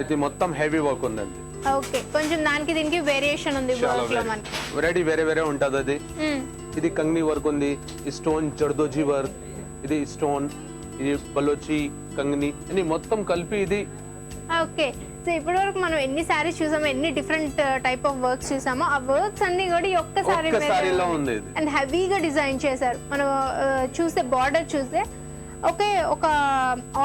ఇది మొత్తం heavy work ఉందండి. ఓకే కొంచెం దానికి దీనికి వేరియేషన్ ఉంది చాలా వర్క్లో మనకి. వెరైటీ వేరే వేరే ఉంటుంది అది. మ్మ్. ఇది కంగ్ని వర్క్ ఉంది ఈ స్టోన్ జర్దోజీ వర్క్ ఇది స్టోన్ ఇది బలోచి కంగ్ని ఇది మొత్తం కలిపి ఇది ఓకే సో ఇప్పటి వరకు మనం ఎన్ని సారీస్ చూసామో ఎన్ని డిఫరెంట్ టైప్ ఆఫ్ వర్క్స్ చూసామో ఆ వర్క్స్ అన్ని కూడా ఈ ఒక్క సారీ ఒక్క సారీలో ఉంది ఇది. అండ్ హెవీగా డిజైన్ చేశారు. మనం ఆ, చూస్తే బార్డర్ చూస్తే ఓకే ఒక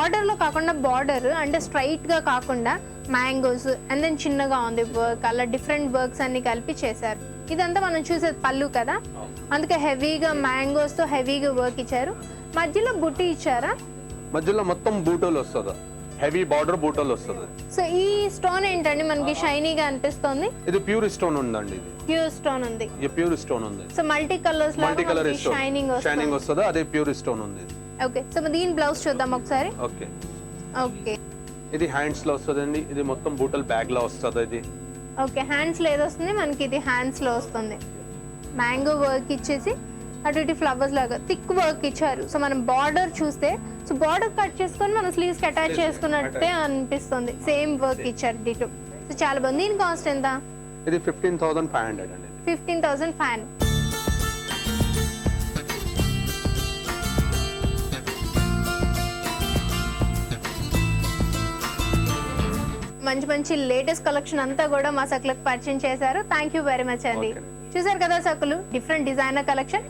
ఆర్డర్లో కాకుండా బార్డర్ అంటే స్ట్రైట్గా కాకుండా మ్యాంగోస్ అండ్ దెన్ చిన్నగా ఉంది వర్క్ అలా డిఫరెంట్ వర్క్స్ అన్ని కలిపి చేశారు. ఇదంతా మనం చూసేది పళ్ళు కదా? అందుకే హెవీగా మ్యాంగోస్తో హెవీగా వర్క్ ఇచ్చారు. మధ్యలో బుట్టి ఇచ్చారా? మధ్యలో మొత్తం బూటోలు వస్తుంది. హెవీ బార్డర్ బూటోలు వస్తుంది. సో ఈ స్టోన్ ఏంటండి? మనకి షైనీగా అనిపిస్తుంది. ఇది ప్యూర్ స్టోన్ ఉందండి ఇది. ప్యూర్ స్టోన్ ఉంది. ఇది ప్యూర్ స్టోన్ ఉంది. So multi colours multi colour shining shining వస్తుంది అదే ప్యూర్ స్టోన్ ఉంది. ఓకే సో దీని బ్లౌజ్ చూద్దాం ఒకసారి. ఓకే ఓకే ఇది హ్యాండ్స్లో వస్తుందండి ఇది మొత్తం బూటల్ బ్యాగ్లో వస్తుంది ఇది. ఓకే హ్యాండ్స్లో ఏది వస్తుంది? మనకి ఇది హ్యాండ్స్లో వస్తుంది. మ్యాంగో వర్క్ ఇచ్చేసి అటు ఇటు ఫ్లవర్స్ లాగా థిక్ వర్క్ ఇచ్చారు. సో మనం బార్డర్ చూస్తే సో బార్డర్ కట్ చేసుకొని మనం స్లీవ్స్కి అటాచ్ చేసుకున్నట్టే అనిపిస్తుంది. సేమ్ వర్క్ ఇచ్చారు డిటు సో చాలా బాగుంది. దీని కాస్ట్ ఎంత? ఇది ఫిఫ్టీన్ థౌసండ్ ఫైవ్ హండ్రెడ్ అండి. ఫిఫ్టీన్ థౌసండ్ ఫ్యాన్ మంచి మంచి లేటెస్ట్ కలెక్షన్ అంతా కూడా మా సకులకు పరిచయం చేశారు. థ్యాంక్ యూ వెరీ మచ్ అండి. చూసారు కదా సకులు డిఫరెంట్ డిజైనర్ కలెక్షన్